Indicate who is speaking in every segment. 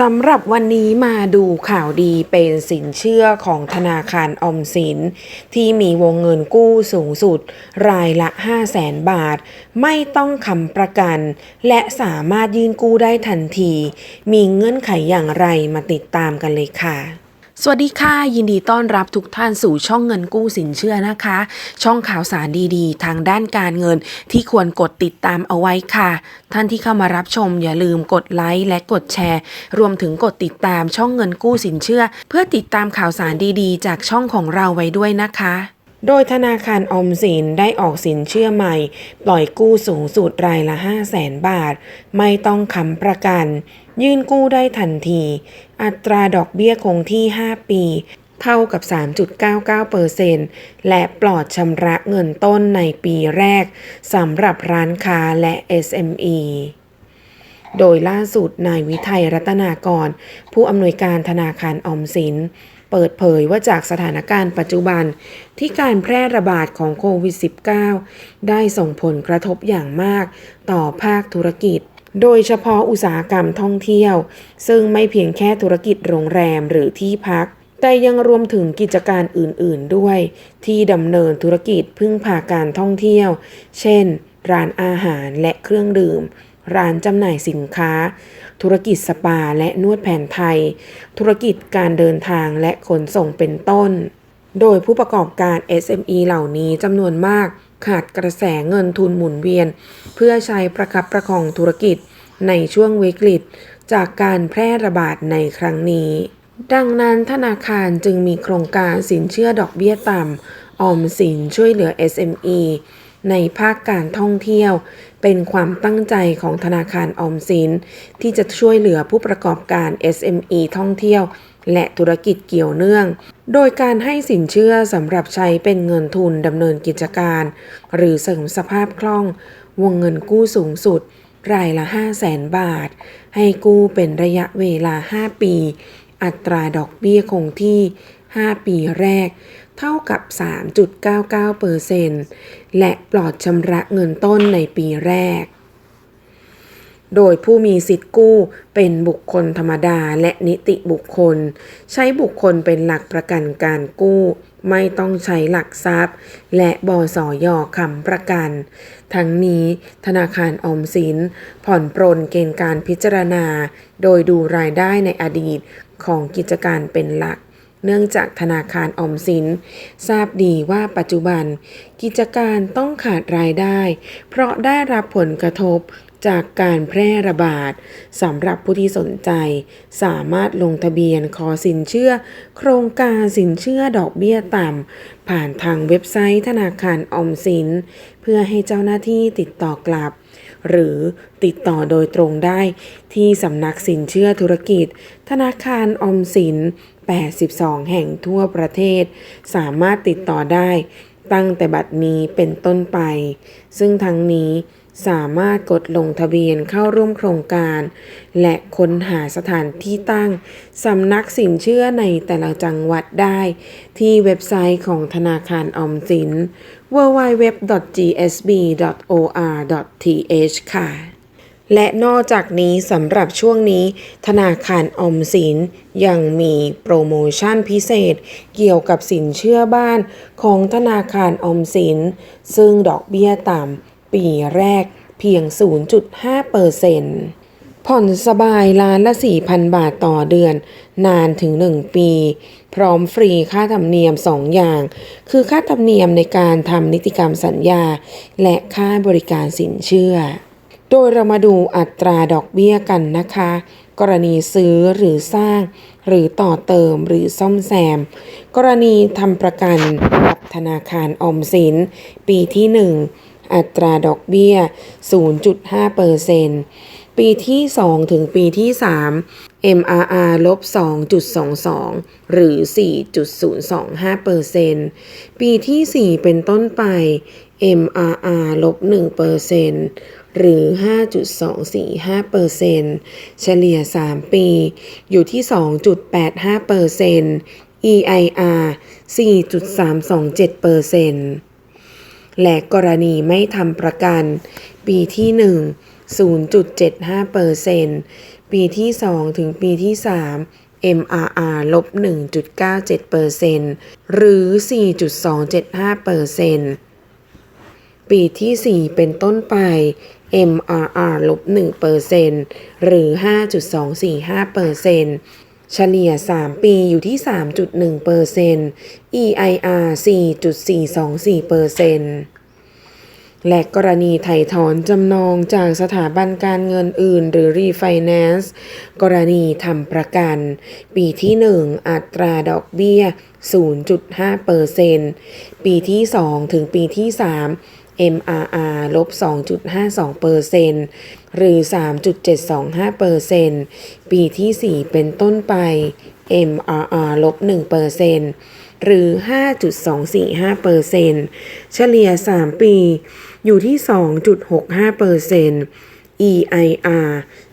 Speaker 1: สำหรับวันนี้มาดูข่าวดีเป็นสินเชื่อของธนาคารอมสิน ที่มีวงเงินกู้สูงสุด รายละ 5 0 0แสนบาท ไม่ต้องคำประกัน และสามารถยื่นกู้ได้ทันที มีเงื่อนไขอย่างไรมาติดตามกันเลยค่ะ สวัสดีค่ะ ยินดีต้อนรับทุกท่านสู่ช่องเงินกู้สินเชื่อนะคะ ช่องข่าวสารดีๆ ทางด้านการเงินที่ควรกดติดตามเอาไว้ค่ะ ท่านที่เข้ามารับชมอย่าลืมกดไลค์และกดแชร์ รวมถึงกดติดตามช่องเงินกู้สินเชื่อ เพื่อติดตามข่าวสารดีๆ จากช่องของเราไว้ด้วยนะคะโดยธนาคารอมสินได้ออกสินเชื่อใหม่ ปล่อยกู้สูงสุดรายละ 5 0 0แสนบาท ไม่ต้องค้ำประกัน ยื่นกู้ได้ทันที อัตราดอกเบี้ยคงที่ 5 ปี เท่ากับ 3.99%และปลอดชำระเงินต้นในปีแรกสำหรับร้านค้าและ SME โดยล่าสุดนายวิทัยรัตนากร ผู้อำนวยการธนาคารออมสิน เปิดเผยว่าจากสถานการณ์ปัจจุบันที่การแพร่ระบาดของโควิด -19 ได้ส่งผลกระทบอย่างมากต่อภาคธุรกิจ โดยเฉพาะอุตสาหกรรมท่องเที่ยว ซึ่งไม่เพียงแค่ธุรกิจโรงแรมหรือที่พัก แต่ยังรวมถึงกิจการอื่นๆด้วย ที่ดำเนินธุรกิจพึ่งพาการท่องเที่ยว เช่น ร้านอาหารและเครื่องดื่ม ร้านจำหน่ายสินค้า ธุรกิจสปาและนวดแผนไทย ธุรกิจการเดินทางและขนส่งเป็นต้น โดยผู้ประกอบการ SME เหล่านี้จำนวนมาก ขาดกระแสเงินทุนหมุนเวียน เพื่อใช้ประคับประคองธุรกิจในช่วงวิกฤต จากการแพร่ระบาดในครั้งนี้ ดังนั้นธนาคารจึงมีโครงการสินเชื่อดอกเบี้ยต่ำออมสินช่วยเหลือ SME ในภาคการท่องเที่ยว เป็นความตั้งใจของธนาคารออมสิน ที่จะช่วยเหลือผู้ประกอบการ SME ท่องเที่ยว และธุรกิจเกี่ยวเนื่อง โดยการให้สินเชื่อสำหรับใช้เป็นเงินทุนดำเนินกิจการ หรือเสริมสภาพคล่อง วงเงินกู้สูงสุด รายละ 5 0 0แสนบาท ให้กู้เป็นระยะเวลา 5 ปี อัตราดอกเบี้ยคงที่ 5 ปีแรก เท่ากับ 3.99%และปลอดชำระเงินต้นในปีแรก โดยผู้มีสิทธิ์กู้เป็นบุคคลธรรมดาและนิติบุคคล ใช้บุคคลเป็นหลักประกันการกู้ ไม่ต้องใช้หลักทรัพย์ และบอสอยคำประกัน ทั้งนี้ธนาคารออมสิน ผ่อนปรนเกณฑ์การพิจารณา โดยดูรายได้ในอดีตของกิจการเป็นหลัก เนื่องจากธนาคารออมสิน ทราบดีว่าปัจจุบัน กิจการต้องขาดรายได้ เพราะได้รับผลกระทบจากการแพร่ระบาดสำหรับผู้ที่สนใจ สามารถลงทะเบียนขอสินเชื่อ โครงการสินเชื่อดอกเบี้ยต่ำผ่านทางเว็บไซต์ธนาคารออมสิน เพื่อให้เจ้าหน้าที่ติดต่อกลับ หรือติดต่อโดยตรงได้ที่สำนักสินเชื่อธุรกิจ ธนาคารอมสิน 82 แห่งทั่วประเทศ สามารถติดต่อได้ตั้งแต่บัดนี้เป็นต้นไป ซึ่งทั้งนี้ สามารถกดลงทะเบียนเข้าร่วมโครงการ และค้นหาสถานที่ตั้งสำนักสินเชื่อในแต่ละจังหวัดได้ ที่เว็บไซต์ของธนาคารออมสิน www.gsb.or.th ค่ะ และนอกจากนี้สำหรับช่วงนี้ธนาคารออมสินยังมีโปรโมชั่นพิเศษเกี่ยวกับสินเชื่อบ้านของธนาคารออมสิน ซึ่งดอกเบี้ยต่ำ ปีแรกเพียง 0.5%ผ่อนสบายล้านละ 4,000 บาทต่อเดือน นานถึง 1 ปี พร้อมฟรีค่าธรรมเนียม 2 อย่าง คือค่าธรรมเนียมในการทำนิติกรรมสัญญา และค่าบริการสินเชื่อ โดยเรามาดูอัตราดอกเบี้ยกันนะคะ กรณีซื้อหรือสร้าง หรือต่อเติมหรือซ่อมแซม กรณีทำประกันกับธนาคารออมสิน ปีที่ 1 อัตราดอกเบี้ย 0.5%ปีที่ 2 ถึงปีที่ 3 MRR ลบ 2.22 หรือ 4.025%ปีที่ 4 เป็นต้นไป MRR ลบ1%หรือ 5.245%เฉลี่ย 3 ปี อยู่ที่ 2.85% EIR 4.327% และกรณีไม่ทำประกัน ปีที่ 1 0.75%ปีที่ 2 ถึงปีที่ 3 MRR ลบ 1.97%หรือ 4.275%ปีที่ 4 เป็นต้นไป MRR ลบ 1%หรือ 5.245% เฉลี่ย 3 ปีอยู่ที่ 3.1% EIR 4.424%และกรณีไถ่ถอนจำนองจากสถาบันการเงินอื่นหรือ Refinance กรณีทำประกัน ปีที่ 1 อัตราดอกเบี้ย 0.5%ปีที่ 2 ถึงปีที่ 3 MRR ลบ 2.52%หรือ 3.725%ปีที่ 4 เป็นต้นไป MRR ลบ 1%หรือ 5.245%เฉลี่ย 3 ปี อยู่ที่ 2.65% EIR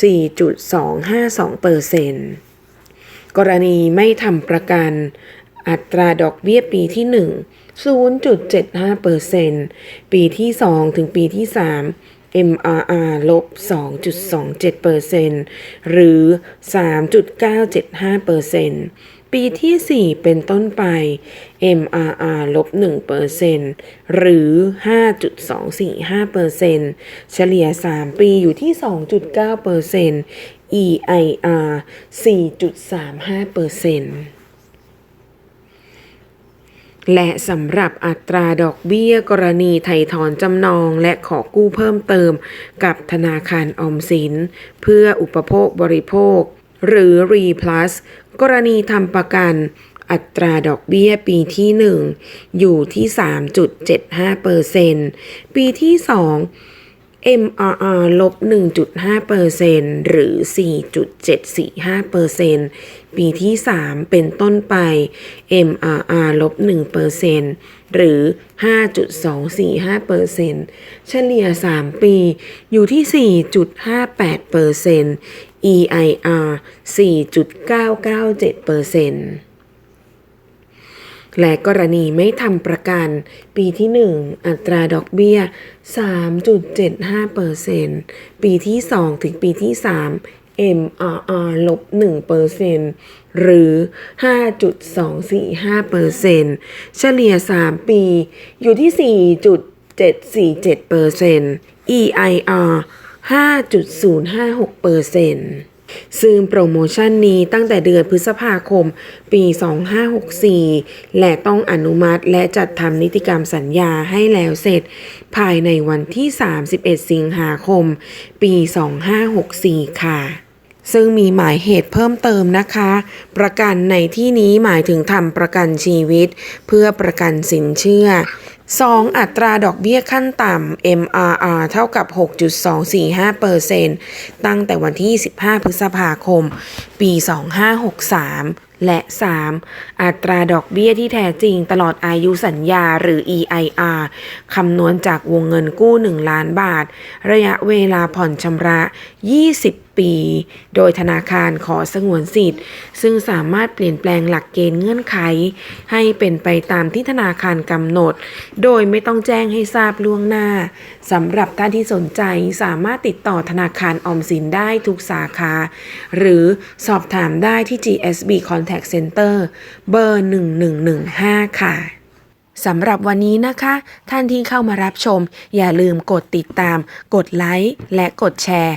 Speaker 1: 4.252%กรณีไม่ทำประกัน อัตราดอกเบี้ยปีที่ 1 0.75%ปีที่ 2 ถึงปีที่ 3 MRR ลบ 2.27%หรือ 3.975%ปีที่ 4 เป็นต้นไป MRR ลบ 1%หรือ 5.245%เฉลี่ย 3 ปีอยู่ที่ 2.9% EIR 4.35% และสำหรับอัตราดอกเบี้ยกรณีไถ่ถอนจำนองและขอกู้เพิ่มเติมกับธนาคารออมสิน เพื่ออุปโภคบริโภค หรือ r e plus กรณีทำประกัน อัตราดอกเบี้ยปีที่ 1 อยู่ที่ 3.75%ปีที่ 2 MRR ลบ 1.5%หรือ 4.745%ปีที่ 3 เป็นต้นไป MRR ลบ 1%หรือ 5.245%เฉลี่ย 3 ปี อยู่ที่ 4.58% EIR 4.997% และกรณีไม่ทำประกัน ปีที่ 1 อัตราดอกเบี้ย 3.75%ปีที่ 2 ถึงปีที่ 3 MRR ลบ1%หรือ 5.245%เฉลี่ย 3 ปีอยู่ที่ 4.747% EIR 5.056% ซึ่งโปรโมชั่นนี้ตั้งแต่เดือนพฤษภาคม ปี 2564 และต้องอนุมัติและจัดทำนิติกรรมสัญญาให้แล้วเสร็จ ภายในวันที่ 31 สิงหาคม ปี 2564 ค่ะซึ่งมีหมายเหตุเพิ่มเติมนะคะ ประกันในที่นี้หมายถึงทำประกันชีวิต เพื่อประกันสินเชื่อ 2. อัตราดอกเบี้ยขั้นต่ำ MRR เท่ากับ 6.245%ตั้งแต่วันที่15พฤษภาคม ปี 2563 และ 3. อัตราดอกเบี้ยที่แท้จริงตลอดอายุสัญญาหรือ EIR คำนวณจากวงเงินกู้ 1 ล้านบาท ระยะเวลาผ่อนชำระ 20 ปี โดยธนาคารขอสงวนสิทธิ์ ซึ่งสามารถเปลี่ยนแปลงหลักเกณฑ์เงื่อนไข ให้เป็นไปตามที่ธนาคารกำหนด โดยไม่ต้องแจ้งให้ทราบล่วงหน้าสำหรับท่านที่สนใจสามารถติดต่อธนาคารออมสินได้ทุกสาขา หรือสอบถามได้ที่ GSB Contact Center เบอร์ 1115 ค่ะสำหรับวันนี้นะคะ ท่านที่เข้ามารับชม อย่าลืมกดติดตาม กดไลค์และกดแชร์